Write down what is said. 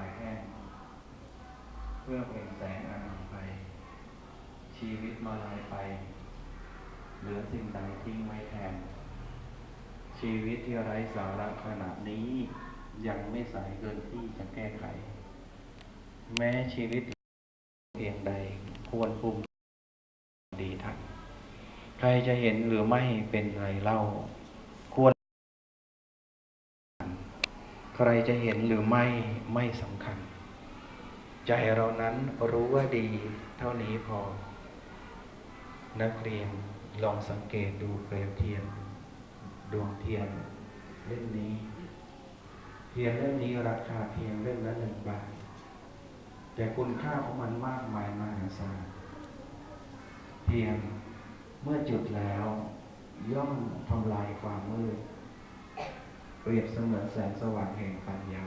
ายแห้ง เพื่อเป็นแสงอนามไป ชีวิตมาลายไป เหลือสิ่งใดทิ้งไว้แทน ชีวิตที่ไร้สาระขณะนี้ ยังไม่สายเกินที่จะแก้ไข แม้ชีวิตเพียงใดควรภูมิดีทันใครจะเห็นหรือไม่เป็นไรเล่า ใครจะเห็นหรือไม่ไม่สำคัญ ใจเรานั้นรู้ว่าดีเท่านี้พอ นักเรียนลองสังเกตดูเปลวเทียน ดวงเทียนเล่มนี้ เทียนเล่มนี้ราคาเพียงเล่มละหนึ่งบาท แต่คุณค่าของมันมากมายมหาศาลเทียนเมื่อจุดแล้ว ย่อมทำลายความมืด เปรียบเสมือนแสงสว่างแห่งปัญญา